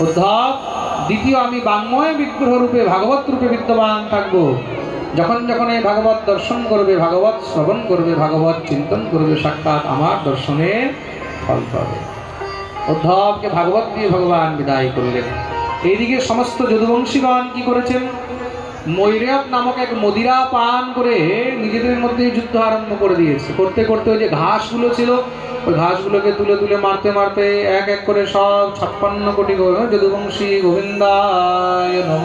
উদ্ধব দ্বিতীয় আমি বাংময় বিগ্রহ রূপে ভাগবত রূপে বিদ্যমান থাকব। যখন যখন এই ভাগবত দর্শন করবে ভাগবত, শ্রবণ করবে ভাগবত, চিন্তন করবে, সাক্ষাৎ আমার দর্শনে ফল পাবে। উদ্ধবকে ভাগবত দিয়ে ভগবান বিদায় করলেন। এইদিকে সমস্ত যদুবংশীগণ কি করেছেন? মৈরব নামক এক মদিরা পান করে নিজেদের মধ্যে যুদ্ধ আরম্ভ করে দিয়েছে। করতে করতে ওই যে ঘাসগুলো ছিল, ওই ঘাসগুলোকে তুলে তুলে মারতে মারতে এক এক করে সব ছাপ্পান্ন কোটি গো- যদুবংশী গোবিন্দায় নম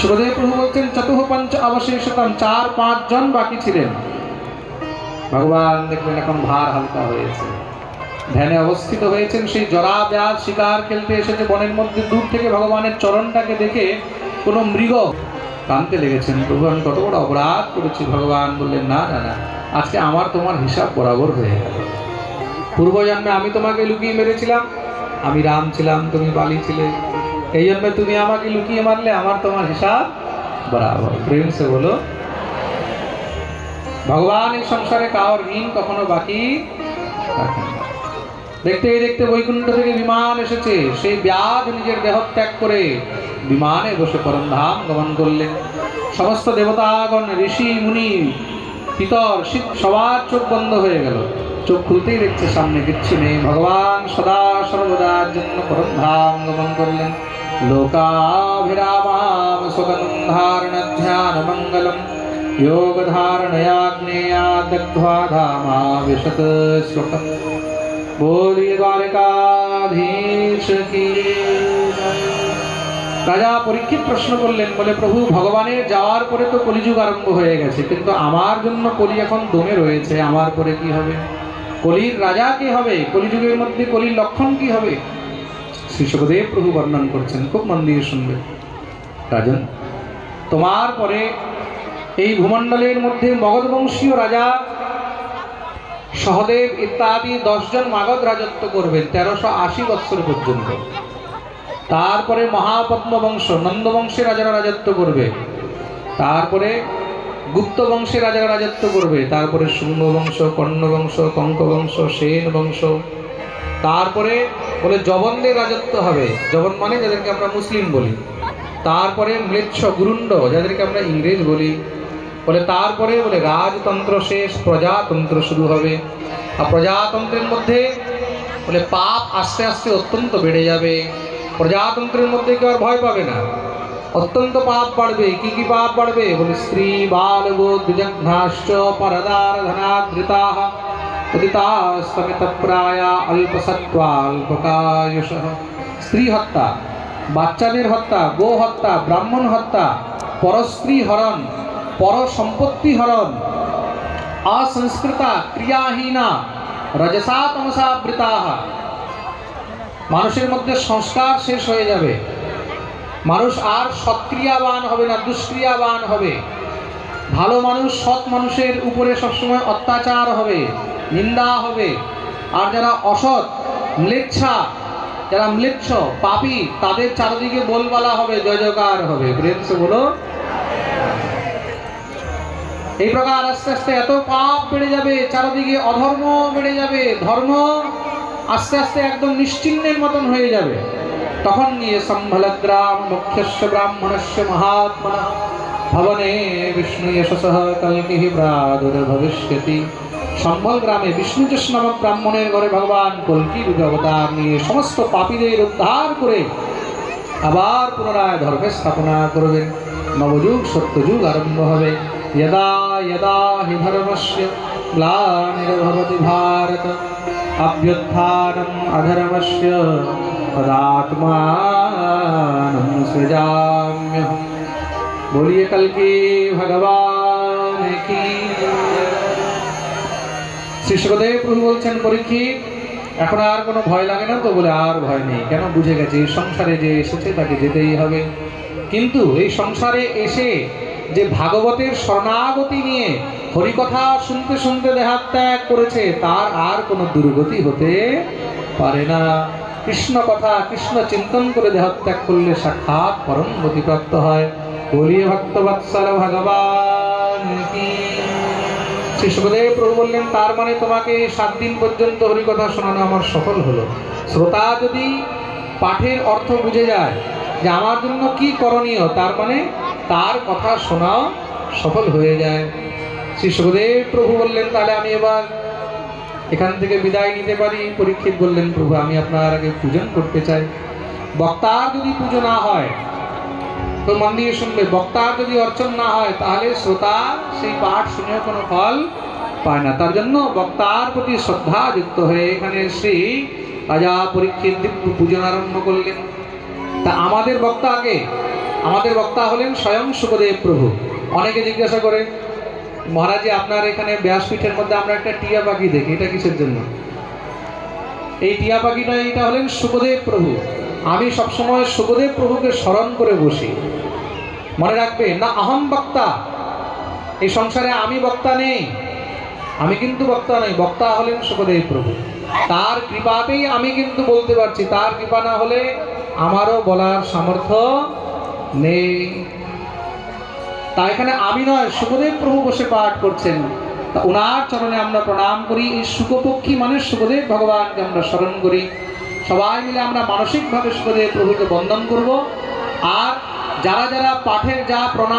সুখদেব প্রভু বলছেন চতুহ পঞ্চ অবশেষতম চার পাঁচ জন বাকি ছিলেন। ভগবান দেখলেন এখন ভার হালকা হয়েছে ধ্যানে অবস্থিত হয়েছেন সেই জরা ব্যাস শিকার খেলতে এসেছে বনের মধ্যে। দূর থেকে ভগবানের চরণটাকে দেখে কোনো মৃগ কানতে লেগেছেন। প্রভু, আমি কত বড় অপরাধ করেছি, ভগবান বললেন, না না না, আজকে আমার তোমার হিসাব বরাবর হয়ে গেল। পূর্বজন্মে আমি তোমাকে লুকিয়ে মেরেছিলাম, আমি রাম ছিলাম, তুমি বালি ছিলে। এই জন্মে তুমি আমাকে লুকিয়ে মারলে, আমার তোমার হিসাব বরাবর। প্রেম সে বলো ভগবান, এই সংসারে কারোর ঋণ কখনো বাকি রাখেন না। দেখতে দেখতে বৈকুণ্ঠ থেকে বিমান এসেছে সেই ব্যাধ নিজের দেহ ত্যাগ করে বিমানে বসে পরম ধাম গমন করলেন সমস্ত দেবতাগণ ঋষি মুনি পিতর শীত সবার চোখ বন্ধ হয়ে গেল চোখ খুলতেই দেখছে সামনে কিচ্ছু নেই ভগবান সদা সর্বদার জন্য পরম ধাম গমন করলেন লোকাভিরামাম সুগন্ধারণ ধ্যান মঙ্গলম योगधारणयाग्नेया दग्ध्वा धामा विशत श्लोकम् भोली দ্বারকাধীশ কি রাজা পরীক্ষিত প্রশ্ন করলেন, বলে, প্রভু, ভগবানের যাওয়ার পরে তো কলিযুগ আরম্ভ হয়ে গেছে, কিন্তু আমার জন্য কলি এখন দমে রয়েছে, আমার পরে কি হবে? কলির রাজা কি হবে? কলিযুগের মধ্যে কলির লক্ষণ কি হবে? শ্রী সুখদেব প্রভু বর্ণন করছেন, খুব মন দিয়ে শুনবে। রাজন, তোমার পরে এই ভূমণ্ডলের মধ্যে মগধবংশীয় রাজা সহদেব ইত্যাদি দশজন মাগধ রাজত্ব করবেন, তেরোশো আশি বৎসর পর্যন্ত। তারপরে মহাপদ্ম বংশ নন্দ বংশের রাজারা রাজত্ব করবে। তারপরে গুপ্ত বংশের রাজারা রাজত্ব করবে। তারপরে শুঙ্গ বংশ কর্ণ বংশ কঙ্ক বংশ সেন বংশ তারপরে বলে জবনদের রাজত্ব হবে। জবন মানে যাদেরকে আমরা মুসলিম বলি। তারপরে ম্লেচ্ছ গুরুণ্ড, যাদেরকে আমরা ইংরেজ বলি। বলে তারপরে বলে রাজতন্ত্র শেষ, প্রজাতন্ত্র শুরু হবে। আর প্রজাতন্ত্রের মধ্যে বলে পাপ আস্তে আস্তে অত্যন্ত বেড়ে যাবে। প্রজাতন্ত্রের মধ্যে কেউ আর ভয় পাবে না। অত্যন্ত পাপ বাড়বে। কি কি পাপ বাড়বে? বলে স্ত্রী, বাল দুজঘ্নাশ্চ পরদার ধনাদৃতা উদিতাস্তমিত প্রায় অল্পসত্ত্বাল্পকায়ুষ স্ত্রী হত্যা, বাচ্চাদের হত্যা, গো হত্যা, ব্রাহ্মণ হত্যা, পরস্ত্রী হরণ পর সম্পত্তি হরণ অসংস্কৃতা ক্রিয়াহীনা রজসা তমসা বৃতাহ মানুষের মধ্যে সংস্কার শেষ হয়ে যাবে মানুষ আর সৎক্রিয়াবান হবে না দুষ্ক্রিয়াবান হবে ভালো মানুষ সৎ মানুষের উপরে সবসময় অত্যাচার হবে নিন্দা হবে আর যারা অসৎ ম্লেচ্ছা যারা ম্লেচ্ছ পাপী তাদের চারিদিকে বলবালা হবে জয় জয়কার হবে বলো এই প্রকার আস্তে আস্তে এত পাপ বেড়ে যাবে, চারিদিকে অধর্ম বেড়ে যাবে, ধর্ম আস্তে আস্তে একদম নিশ্চিহ্নের মতন হয়ে যাবে। তখন নিয়ে সম্ভলগ্রাম মুখ্যস্য ব্রাহ্মণস্য মহাত্মনা, ভবনে বিষ্ণু যশস কল্কি প্রাদুর্ভবিষ্যতি সম্বল গ্রামে বিষ্ণুযশ নামক ব্রাহ্মণের ঘরে ভগবান কল্কি রূপে নিয়ে সমস্ত পাপীদের উদ্ধার করে আবার পুনরায় ধর্মের স্থাপনা করবেন। নবযুগ, সত্যযুগ আরম্ভ হবে। যদা যদা হি ধর্মস্য গ্লানির্ভবতি ভারত অভ্যুত্থানম অধর্মস্য তদাত্মানম সৃজাম্যহম বলিয়ে কলকি ভগবান কি শ্রী সুখদেব প্রভু বলছেন পরীক্ষিত এখন আর কোনো ভয় লাগে না তো বলে আর ভয় নেই। কেন বুঝে গেছে, এই সংসারে যে এসেছে তাকে যেতেই হবে। কিন্তু এই সংসারে এসে যে ভাগবতের শরণাগতি নিয়ে হরিকথা শুনতে শুনতে দেহাত্যাগ করেছে, তার আর কোনো দুর্গতি হতে পারে না। কৃষ্ণ কথা, কৃষ্ণ চিন্তন করে দেহত্যাগ করলে সাক্ষাৎ পরম গতিপ্রাপ্ত হয়। বলিয়ে ভক্তবৎসল ভগবান শ্রী সুখদেব প্রভু বললেন, তার মানে তোমাকে সাত দিন পর্যন্ত হরিকথা শোনানো আমার সফল হলো। শ্রোতা যদি পাঠের অর্থ বুঝে যায় যে আমার জন্য কি করণীয়, তার মানে তার কথা শোনাও সফল হয়ে যায়। শ্রী সুখদেব প্রভু বললেন, তাহলে আমি এবার এখান থেকে বিদায় নিতে পারি? পরীক্ষিত বললেন, প্রভু, আমি আপনার আগে পূজন করতে চাই। বক্তার যদি পুজো না হয় তো মন দিয়ে শুনবে, বক্তার যদি অর্চন না হয়, তাহলে শ্রোতা সেই পাঠ শুনেও কোনো ফল পায় না। তার জন্য বক্তার প্রতি শ্রদ্ধা যুক্ত হয়ে এখানে শ্রী রাজা পরীক্ষিত পূজন আরম্ভ করলেন। তা আমাদের বক্তাকে আমাদের বক্তা হলেন স্বয়ং সুখদেব প্রভু। অনেকে জিজ্ঞাসা করে মহারাজ, আপনার এখানে ব্যাসপীঠের মধ্যে আমরা একটা টিয়া পাখি দেখি, এটা কিসের জন্য? এই টিয়া পাখিটা, এটা হলেন সুখদেব প্রভু। আমি সবসময় সুখদেব প্রভুকে স্মরণ করে বসি। মনে রাখবে না আহম বক্তা। এই সংসারে আমি বক্তা নেই। আমি কিন্তু বক্তা নই, বক্তা হলেন সুখদেব প্রভু। তার কৃপাতেই আমি কিন্তু বলতে পারছি, তার কৃপা না হলে আমারও বলার সামর্থ্য নেই তা এখানে আমি নয় সুখদেব প্রভু বসে পাঠ করছেন। তা ওনার চরণে আমরা প্রণাম করি, এই সুখপক্ষী মানে সুখদেব ভগবানকে আমরা স্মরণ করি। সবাই মিলে আমরা মানসিকভাবে সুখদেব প্রভুকে বন্দন করব। আর যারা যারা পাঠের যা প্রণাম